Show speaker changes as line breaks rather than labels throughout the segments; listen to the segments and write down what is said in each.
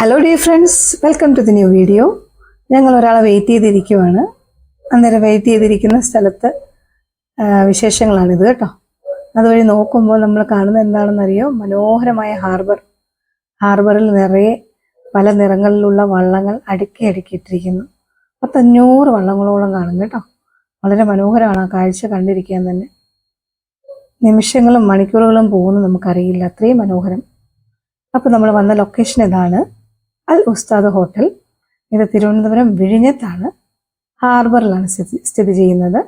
Hello dear friends welcome to the new video ഞങ്ങൾ ഒരാളെ wait ചെയ്തിരിക്കുവാണ്. അന്നേരം വെയിറ്റ് ചെയ്തിരിക്കുന്ന സ്ഥലത്ത് വിശേഷങ്ങളാണിത് കേട്ടോ. അതുവഴി നോക്കുമ്പോൾ നമ്മൾ കാണുന്നത് എന്താണെന്നറിയോ? മനോഹരമായ ഹാർബർ ഹാർബറിൽ നിറയെ പല നിറങ്ങളിലുള്ള വള്ളങ്ങൾ അടുക്കി അടുക്കിയിട്ടിരിക്കുന്നു. പത്തഞ്ഞൂറ് വള്ളങ്ങളോളം കാണും കേട്ടോ. വളരെ മനോഹരമാണ് ആ കാഴ്ച കണ്ടിരിക്കാൻ തന്നെ. നിമിഷങ്ങളും മണിക്കൂറുകളും പോകുന്നു നമുക്കറിയില്ല. അത്രയും മനോഹരം. അപ്പോൾ നമ്മൾ വന്ന ലൊക്കേഷൻ ഇതാണ്. അൽ ഉസ്താദ് ഹോട്ടൽ. ഇത് തിരുവനന്തപുരം വിഴിഞ്ഞത്താണ്. ഹാർബറിലാണ് സ്ഥിതി സ്ഥിതി ചെയ്യുന്നത്.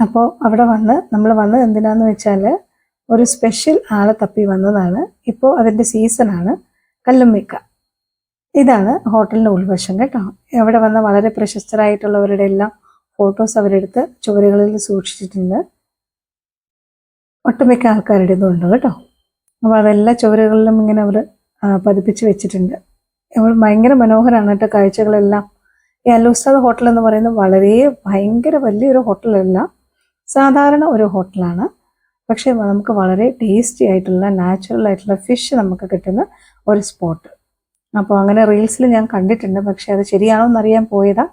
അപ്പോൾ അവിടെ വന്ന് നമ്മൾ വന്നത് എന്തിനാന്ന് വെച്ചാൽ ഒരു സ്പെഷ്യൽ ആളെ തപ്പി വന്നതാണ്. ഇപ്പോൾ അതിന്റെ സീസണാണ് കല്ലുമ്മിക്ക ഇതാണ് ഹോട്ടലിന്റെ ഉൾവശം കേട്ടോ. അവിടെ വന്ന വളരെ പ്രശസ്തരായിട്ടുള്ളവരുടെ എല്ലാം ഫോട്ടോസ് അവരെടുത്ത് ചുവരുകളിൽ സൂക്ഷിച്ചിട്ടുണ്ട്. ഒട്ടുമിക്ക ആൾക്കാരുടെ ഇതുണ്ട് കേട്ടോ. അപ്പോൾ അതെല്ലാ ചുവരുകളിലും ഇങ്ങനെ അവർ പതിപ്പിച്ച് വെച്ചിട്ടുണ്ട്. ഭയങ്കര മനോഹരമാണ് കേട്ടോ കാഴ്ചകളെല്ലാം. ഈ അലൂസാദ് ഹോട്ടൽ എന്ന് പറയുന്നത് വളരെ ഭയങ്കര വലിയൊരു ഹോട്ടലല്ല സാധാരണ ഒരു ഹോട്ടലാണ് പക്ഷേ നമുക്ക് വളരെ ടേസ്റ്റി ആയിട്ടുള്ള നാച്ചുറൽ ആയിട്ടുള്ള ഫിഷ് നമുക്ക് കിട്ടുന്ന ഒരു സ്പോട്ട് അപ്പോൾ അങ്ങനെ റീൽസിൽ ഞാൻ കണ്ടിട്ടുണ്ട്. പക്ഷേ അത് ശരിയാണോ എന്നറിയാൻ പോയതാ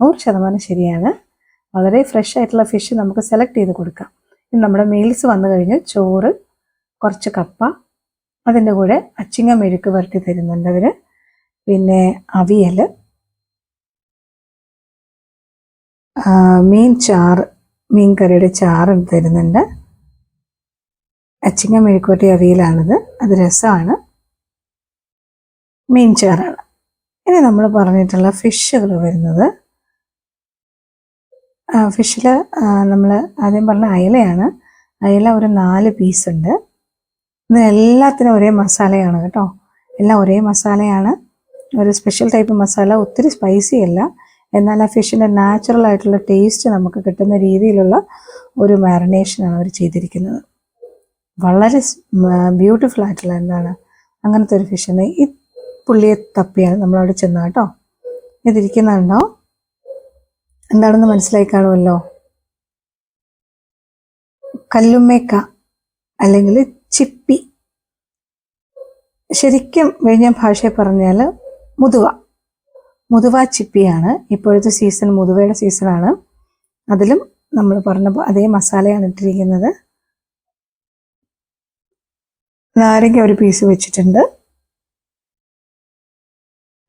നൂറ് ശതമാനം ശരിയാണ്. വളരെ ഫ്രഷ് ആയിട്ടുള്ള ഫിഷ് നമുക്ക് സെലക്ട് ചെയ്ത് കൊടുക്കാം. ഇനി നമ്മുടെ മീൽസ് വന്നു കഴിഞ്ഞ് ചോറ് കുറച്ച് കപ്പ അതിന്റെ കൂടെ അച്ചിങ്ങ മെഴുക്ക് വരട്ടി തരുന്നുണ്ട് അവർ പിന്നെ അവിയൽ മീൻ ചാറ് മീൻ കറിയുടെ ചാറ് തരുന്നുണ്ട്. അച്ചിങ്ങ മെഴുക്കോട്ടി അവിയലാണിത്. അത് രസമാണ്. മീൻ ചാറാണ്. ഇനി നമ്മൾ പറഞ്ഞിട്ടുള്ള ഫിഷുകൾ വരുന്നത്. ഫിഷിൽ നമ്മൾ ആദ്യം പറഞ്ഞ അയലയാണ്. അയല ഒരു നാല് പീസ് ഉണ്ട് ഇത് എല്ലാത്തിനും ഒരേ മസാലയാണ് കേട്ടോ. എല്ലാം ഒരേ മസാലയാണ്. ഒരു സ്പെഷ്യൽ ടൈപ്പ് മസാല ഒത്തിരി സ്പൈസി അല്ല. എന്നാൽ ആ ഫിഷിന്റെ നാച്ചുറൽ ആയിട്ടുള്ള ടേസ്റ്റ് നമുക്ക് കിട്ടുന്ന രീതിയിലുള്ള ഒരു മാരിനേഷനാണ് അവർ ചെയ്തിരിക്കുന്നത്. വളരെ ബ്യൂട്ടിഫുൾ ആയിട്ടുള്ള എന്താണ് അങ്ങനത്തെ ഒരു ഫിഷിനെ ഈ പുള്ളിയെ തപ്പിയാണ് നമ്മളവിടെ ചെന്ന കേട്ടോ. ഇതിരിക്കുന്നുണ്ടോ? എന്താണെന്ന് മനസ്സിലായി കാണുമല്ലോ കല്ലുമ്മേക്ക അല്ലെങ്കിൽ ചിപ്പി. ശരിക്കും വിഴിഞ്ഞ ഭാഷയെ പറഞ്ഞാൽ മുതുവ. മുതുവ ചിപ്പിയാണ്. ഇപ്പോഴത്തെ സീസൺ മുതുവയുടെ സീസണാണ് അതിലും നമ്മൾ പറഞ്ഞപ്പോൾ അതേ മസാലയാണ് ഇട്ടിരിക്കുന്നത്. നാരങ്ങ ഒരു പീസ് വെച്ചിട്ടുണ്ട്.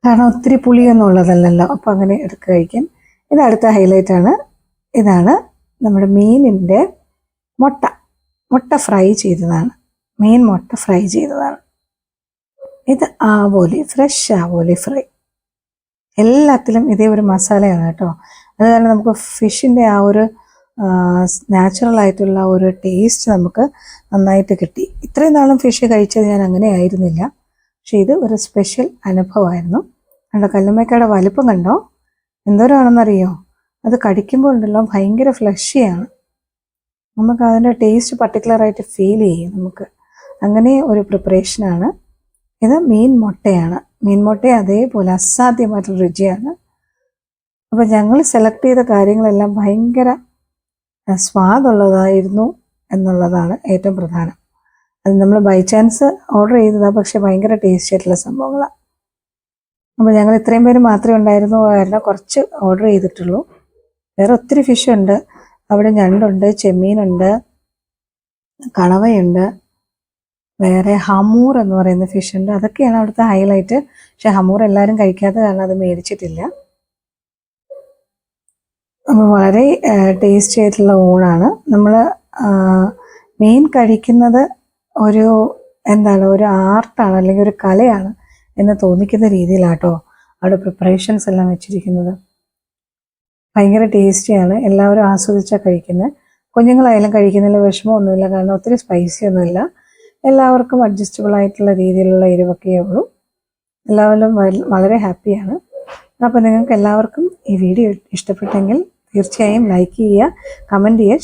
കാരണം ഒത്തിരി പുളിയൊന്നും ഉള്ളതല്ലല്ലോ അപ്പം അങ്ങനെ എടുക്കുക കഴിക്കാൻ. ഇത് അടുത്ത ഹൈലൈറ്റ് ആണ്. ഇതാണ് നമ്മുടെ മീനിന്റെ മുട്ട. മുട്ട ഫ്രൈ ചെയ്തതാണ്. മീൻ മുട്ട ഫ്രൈ ചെയ്തതാണ്. ഇത് ആവോലി ഫ്രഷ് ആവോലി ഫ്രൈ എല്ലാത്തിലും ഇതേ ഒരു മസാലയാണ് കേട്ടോ. അത് കാരണം നമുക്ക് ഫിഷിന്റെ ആ ഒരു നാച്ചുറൽ ആയിട്ടുള്ള ഒരു ടേസ്റ്റ് നമുക്ക് നന്നായിട്ട് കിട്ടി. ഇത്രയും നാളും ഫിഷ് കഴിച്ചത് ഞാൻ അങ്ങനെ ആയിരുന്നില്ല. പക്ഷേ ഇത് ഒരു സ്പെഷ്യൽ അനുഭവമായിരുന്നു. കണ്ടോ കല്ലുമ്മക്കയുടെ വലുപ്പം കണ്ടോ? എന്തോരാണെന്നറിയോ? അത് കടിക്കുമ്പോൾ ഉണ്ടല്ലോ ഭയങ്കര ഫ്ലഷിയാണ് നമുക്ക് അതിന്റെ ടേസ്റ്റ് പർട്ടിക്കുലറായിട്ട് ഫീൽ ചെയ്യും നമുക്ക്. അങ്ങനെ ഒരു പ്രിപ്പറേഷനാണ് ഇത് മീൻ മുട്ടയാണ്. മീൻ മുട്ട അതേപോലെ അസാധ്യമായിട്ടുള്ള രുചിയാണ്. അപ്പോൾ ഞങ്ങൾ സെലക്ട് ചെയ്ത കാര്യങ്ങളെല്ലാം ഭയങ്കര സ്വാദുള്ളതായിരുന്നു എന്നുള്ളതാണ് ഏറ്റവും പ്രധാനം. അത് നമ്മൾ ബൈ ചാൻസ് ഓർഡർ ചെയ്തതാണ് പക്ഷേ ഭയങ്കര ടേസ്റ്റി ആയിട്ടുള്ള സംഭവങ്ങളാണ് അപ്പോൾ ഞങ്ങൾ ഇത്രയും പേര് മാത്രമേ ഉണ്ടായിരുന്നു കാരണം കുറച്ച് ഓർഡർ ചെയ്തിട്ടുള്ളൂ. വേറെ ഒത്തിരി ഫിഷ് ഉണ്ട്. അവിടെ ഞണ്ടുണ്ട് ചെമ്മീനുണ്ട് കണവയുണ്ട്. വേറെ ഹമൂർ എന്ന് പറയുന്ന ഫിഷ് ഉണ്ട്. അതൊക്കെയാണ് അവിടുത്തെ ഹൈലൈറ്റ് പക്ഷെ ഹമൂർ എല്ലാവരും കഴിക്കാത്ത കാരണം അത് മേടിച്ചിട്ടില്ല. അപ്പോൾ വളരെ ടേസ്റ്റി ആയിട്ടുള്ള ഊണാണ്. നമ്മൾ മെയിൻ കഴിക്കുന്നത് ഒരു എന്താണ് ഒരു ആർട്ടാണ് അല്ലെങ്കിൽ ഒരു കലയാണ് എന്ന് തോന്നിക്കുന്ന രീതിയിലാട്ടോ അവിടെ പ്രിപ്പറേഷൻസ് എല്ലാം വെച്ചിരിക്കുന്നത്. ഭയങ്കര ടേസ്റ്റിയാണ് എല്ലാവരും ആസ്വദിച്ചാൽ കഴിക്കുന്നത് കുഞ്ഞുങ്ങളായാലും കഴിക്കുന്നതിൽ വിഷമമൊന്നുമില്ല. കാരണം ഒത്തിരി സ്പൈസി ഒന്നുമില്ല. എല്ലാവർക്കും അഡ്ജസ്റ്റബിൾ ആയിട്ടുള്ള രീതിയിലുള്ള എരിവൊക്കെയേ ഉള്ളൂ. എല്ലാവരും വളരെ ഹാപ്പിയാണ് അപ്പോൾ നിങ്ങൾക്ക് എല്ലാവർക്കും ഈ വീഡിയോ ഇഷ്ടപ്പെട്ടെങ്കിൽ തീർച്ചയായും ലൈക്ക് ചെയ്യുക കമന്റ് ചെയ്യുക.